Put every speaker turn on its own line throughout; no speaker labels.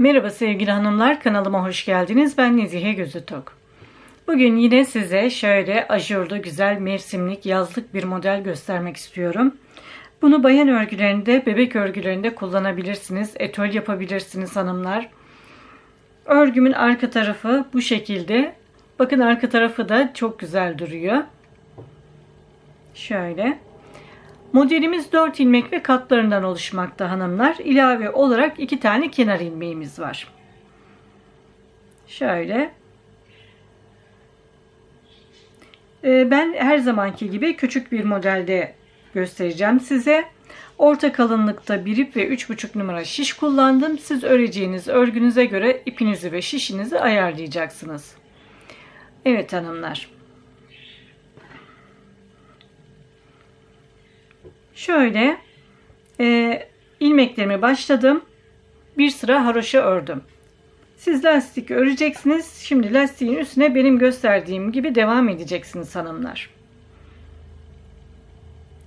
Merhaba sevgili hanımlar kanalıma hoş geldiniz. Ben Nezihe Gözütok. Bugün yine size şöyle ajurlu güzel mevsimlik yazlık bir model göstermek istiyorum. Bunu bayan örgülerinde, bebek örgülerinde kullanabilirsiniz. Etol yapabilirsiniz hanımlar. Örgümün arka tarafı bu şekilde. Bakın arka tarafı da çok güzel duruyor. Şöyle. Modelimiz 4 ilmek ve katlarından oluşmakta hanımlar. İlave olarak 2 tane kenar ilmeğimiz var. Şöyle. Ee, ben her zamanki gibi küçük bir modelde göstereceğim size. Orta kalınlıkta bir ip ve 3,5 numara şiş kullandım. Siz öreceğiniz örgünüze göre ipinizi ve şişinizi ayarlayacaksınız. Evet hanımlar. Şöyle e, ilmeklerimi başladım. Bir sıra haroşa ördüm. Siz lastik öreceksiniz. Şimdi lastiğin üstüne benim gösterdiğim gibi devam edeceksiniz hanımlar.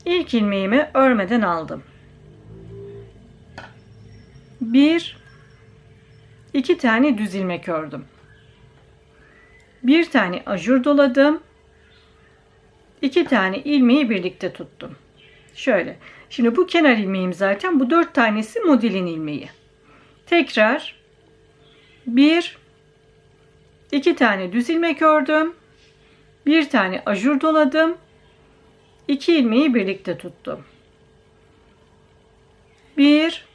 İlk ilmeğimi örmeden aldım. Bir, iki tane düz ilmek ördüm. Bir tane ajur doladım. İki tane ilmeği birlikte tuttum. Şöyle. Şimdi bu kenar ilmeğim zaten. Bu dört tanesi modelin ilmeği. Tekrar bir, iki tane düz ilmek ördüm. Bir tane ajur doladım. İki ilmeği birlikte tuttum. Bir,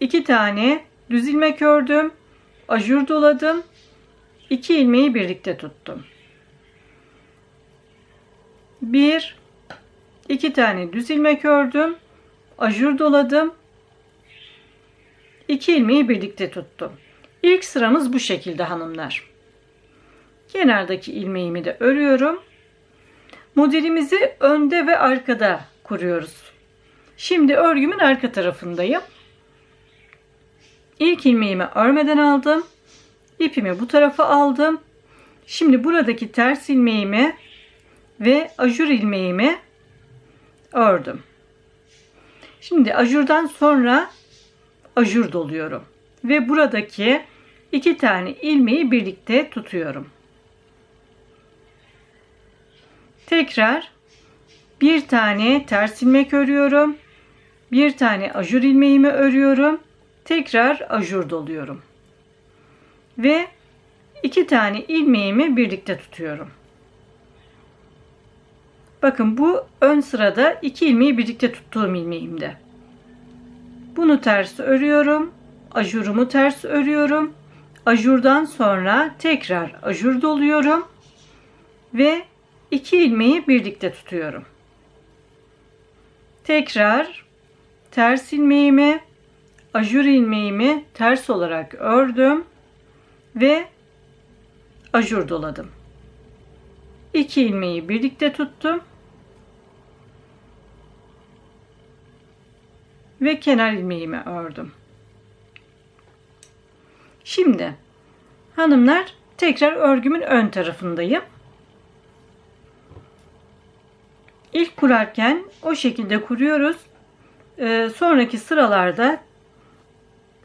iki tane düz ilmek ördüm. Ajur doladım. İki ilmeği birlikte tuttum. Bir, iki tane düz ilmek ördüm. Ajur doladım. İki ilmeği birlikte tuttum. İlk sıramız bu şekilde hanımlar. Kenardaki ilmeğimi de örüyorum. Modelimizi önde ve arkada kuruyoruz. Şimdi örgümün arka tarafındayım. İlk ilmeğimi örmeden aldım. İpimi bu tarafa aldım. Şimdi buradaki ters ilmeğimi ve ajur ilmeğimi ördüm. Şimdi ajurdan sonra ajur doluyorum ve buradaki iki tane ilmeği birlikte tutuyorum. Tekrar bir tane ters ilmek örüyorum. Bir tane ajur ilmeğimi örüyorum. Tekrar ajur doluyorum. Ve iki tane ilmeğimi birlikte tutuyorum. Bakın bu ön sırada iki ilmeği birlikte tuttuğum ilmeğimde. Bunu ters örüyorum. Ajurumu ters örüyorum. Ajurdan sonra tekrar ajur doluyorum. Ve iki ilmeği birlikte tutuyorum. Tekrar ters ilmeğimi, ajur ilmeğimi ters olarak ördüm ve ajur doladım. İki ilmeği birlikte tuttum. Ve kenar ilmeğimi ördüm. Şimdi hanımlar tekrar örgümün ön tarafındayım. İlk kurarken o şekilde kuruyoruz. Ee, sonraki sıralarda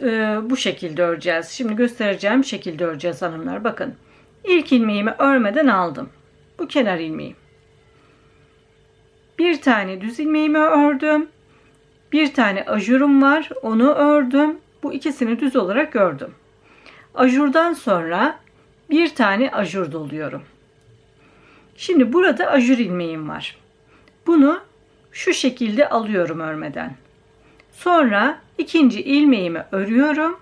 e, bu şekilde öreceğiz. Şimdi göstereceğim şekilde öreceğiz hanımlar. Bakın ilk ilmeğimi örmeden aldım. Bu kenar ilmeğim. Bir tane düz ilmeğimi ördüm. Bir tane ajurum var. Onu ördüm. Bu ikisini düz olarak ördüm. Ajurdan sonra bir tane ajur doluyorum. Şimdi burada ajur ilmeğim var. Bunu şu şekilde alıyorum örmeden. Sonra ikinci ilmeğimi örüyorum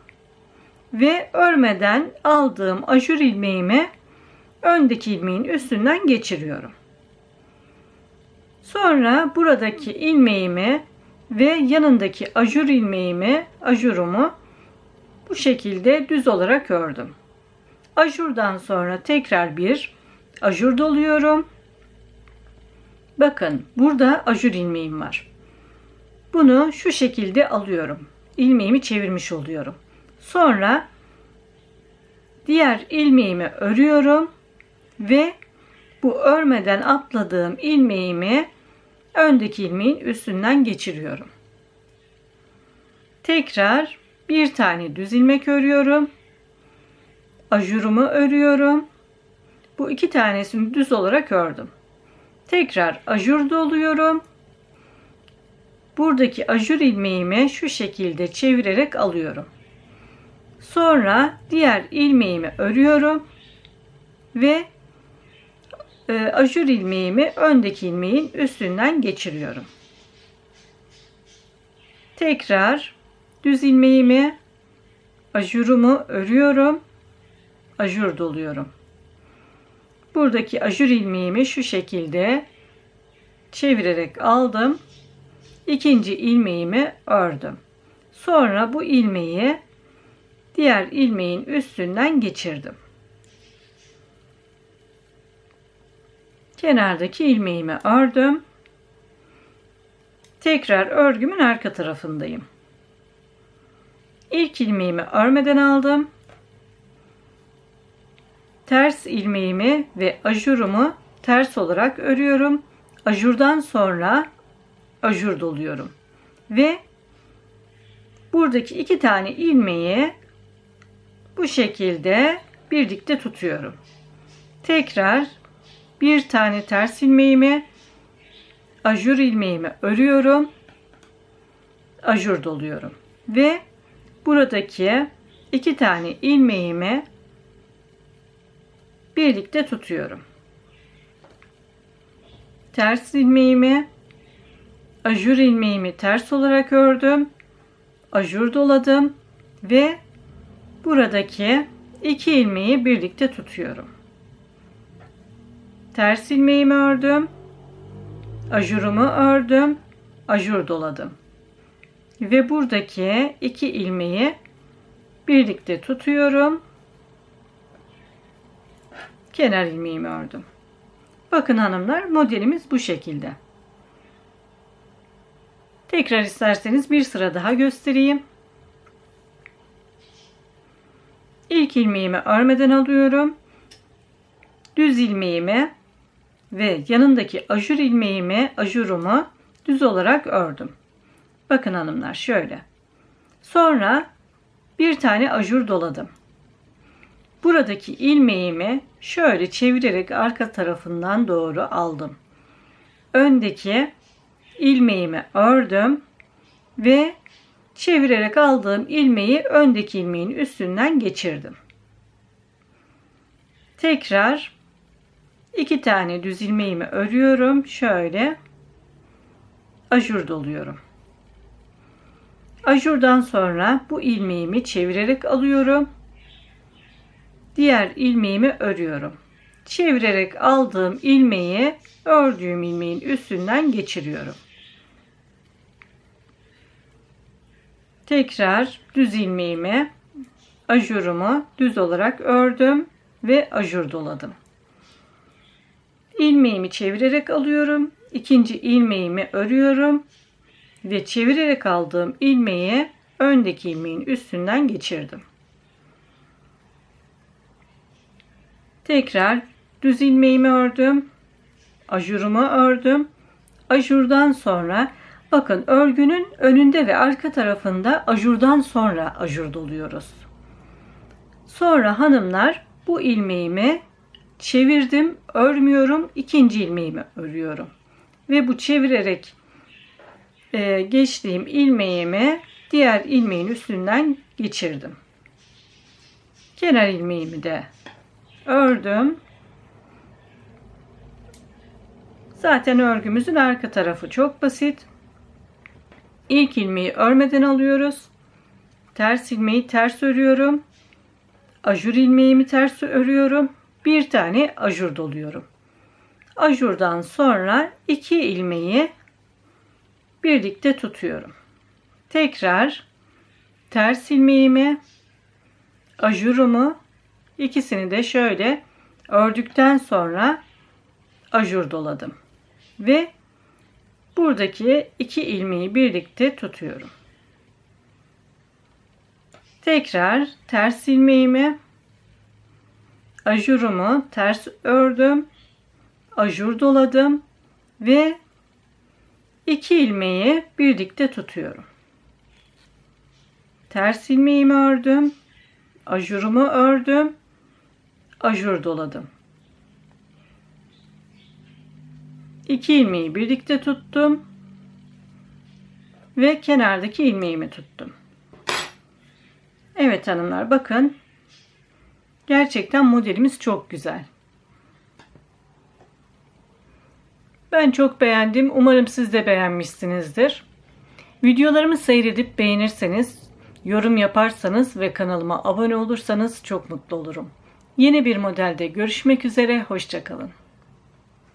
ve örmeden aldığım ajur ilmeğimi öndeki ilmeğin üstünden geçiriyorum. Sonra buradaki ilmeğimi ve yanındaki ajur ilmeğimi, ajurumu bu şekilde düz olarak ördüm. Ajurdan sonra tekrar bir ajur doluyorum. Bakın burada ajur ilmeğim var. Bunu şu şekilde alıyorum. İlmeğimi çevirmiş oluyorum. Sonra diğer ilmeğimi örüyorum ve bu örmeden atladığım ilmeğimi öndeki ilmeğin üstünden geçiriyorum. Tekrar bir tane düz ilmek örüyorum. Ajurumu örüyorum. Bu iki tanesini düz olarak ördüm. Tekrar ajur doluyorum. Buradaki ajur ilmeğimi şu şekilde çevirerek alıyorum. Sonra diğer ilmeğimi örüyorum ve e, ajur ilmeğimi öndeki ilmeğin üstünden geçiriyorum. Tekrar düz ilmeğimi ajurumu örüyorum. Ajur doluyorum. Buradaki ajur ilmeğimi şu şekilde çevirerek aldım. İkinci ilmeğimi ördüm. Sonra bu ilmeği diğer ilmeğin üstünden geçirdim. Kenardaki ilmeğimi ördüm. Tekrar örgümün arka tarafındayım. İlk ilmeğimi örmeden aldım. Ters ilmeğimi ve ajurumu ters olarak örüyorum. Ajurdan sonra ajur doluyorum. Ve buradaki iki tane ilmeği bu şekilde birlikte tutuyorum. Tekrar bir tane ters ilmeğimi ajur ilmeğimi örüyorum. Ajur doluyorum. Ve buradaki iki tane ilmeğimi birlikte tutuyorum. Ters ilmeğimi ajur ilmeğimi ters olarak ördüm. Ajur doladım ve buradaki iki ilmeği birlikte tutuyorum. Ters ilmeğimi ördüm. Ajurumu ördüm. Ajur doladım. Ve buradaki iki ilmeği birlikte tutuyorum. Kenar ilmeğimi ördüm. Bakın hanımlar modelimiz bu şekilde. Tekrar isterseniz bir sıra daha göstereyim. İlk ilmeğimi örmeden alıyorum. Düz ilmeğimi ve yanındaki ajur ilmeğimi, ajurumu düz olarak ördüm. Bakın hanımlar şöyle. Sonra bir tane ajur doladım. Buradaki ilmeğimi şöyle çevirerek arka tarafından doğru aldım. Öndeki ilmeğimi ördüm ve çevirerek aldığım ilmeği öndeki ilmeğin üstünden geçirdim. Tekrar iki tane düz ilmeğimi örüyorum. Şöyle ajur doluyorum. Ajurdan sonra bu ilmeğimi çevirerek alıyorum. Diğer ilmeğimi örüyorum. Çevirerek aldığım ilmeği ördüğüm ilmeğin üstünden geçiriyorum. Tekrar düz ilmeğimi ajurumu düz olarak ördüm ve ajur doladım. İlmeğimi çevirerek alıyorum. İkinci ilmeğimi örüyorum ve çevirerek aldığım ilmeği öndeki ilmeğin üstünden geçirdim. Tekrar düz ilmeğimi ördüm. Ajurumu ördüm. Ajurdan sonra bakın örgünün önünde ve arka tarafında ajurdan sonra ajur doluyoruz. Sonra hanımlar bu ilmeğimi çevirdim, örmüyorum, ikinci ilmeğimi örüyorum. Ve bu çevirerek e, geçtiğim ilmeğimi diğer ilmeğin üstünden geçirdim. Kenar ilmeğimi de ördüm. Zaten örgümüzün arka tarafı çok basit. İlk ilmeği örmeden alıyoruz. Ters ilmeği ters örüyorum. Ajur ilmeğimi ters örüyorum. Bir tane ajur doluyorum. Ajurdan sonra iki ilmeği birlikte tutuyorum. Tekrar ters ilmeğimi, ajurumu ikisini de şöyle ördükten sonra ajur doladım. Ve buradaki iki ilmeği birlikte tutuyorum. Tekrar ters ilmeğimi, ajurumu ters ördüm. Ajur doladım ve iki ilmeği birlikte tutuyorum. Ters ilmeğimi ördüm. Ajurumu ördüm. Ajur doladım. İki ilmeği birlikte tuttum ve kenardaki ilmeğimi tuttum. Evet hanımlar bakın. Gerçekten modelimiz çok güzel. Ben çok beğendim. Umarım siz de beğenmişsinizdir. Videolarımı seyredip beğenirseniz, yorum yaparsanız ve kanalıma abone olursanız çok mutlu olurum. Yeni bir modelde görüşmek üzere, hoşçakalın.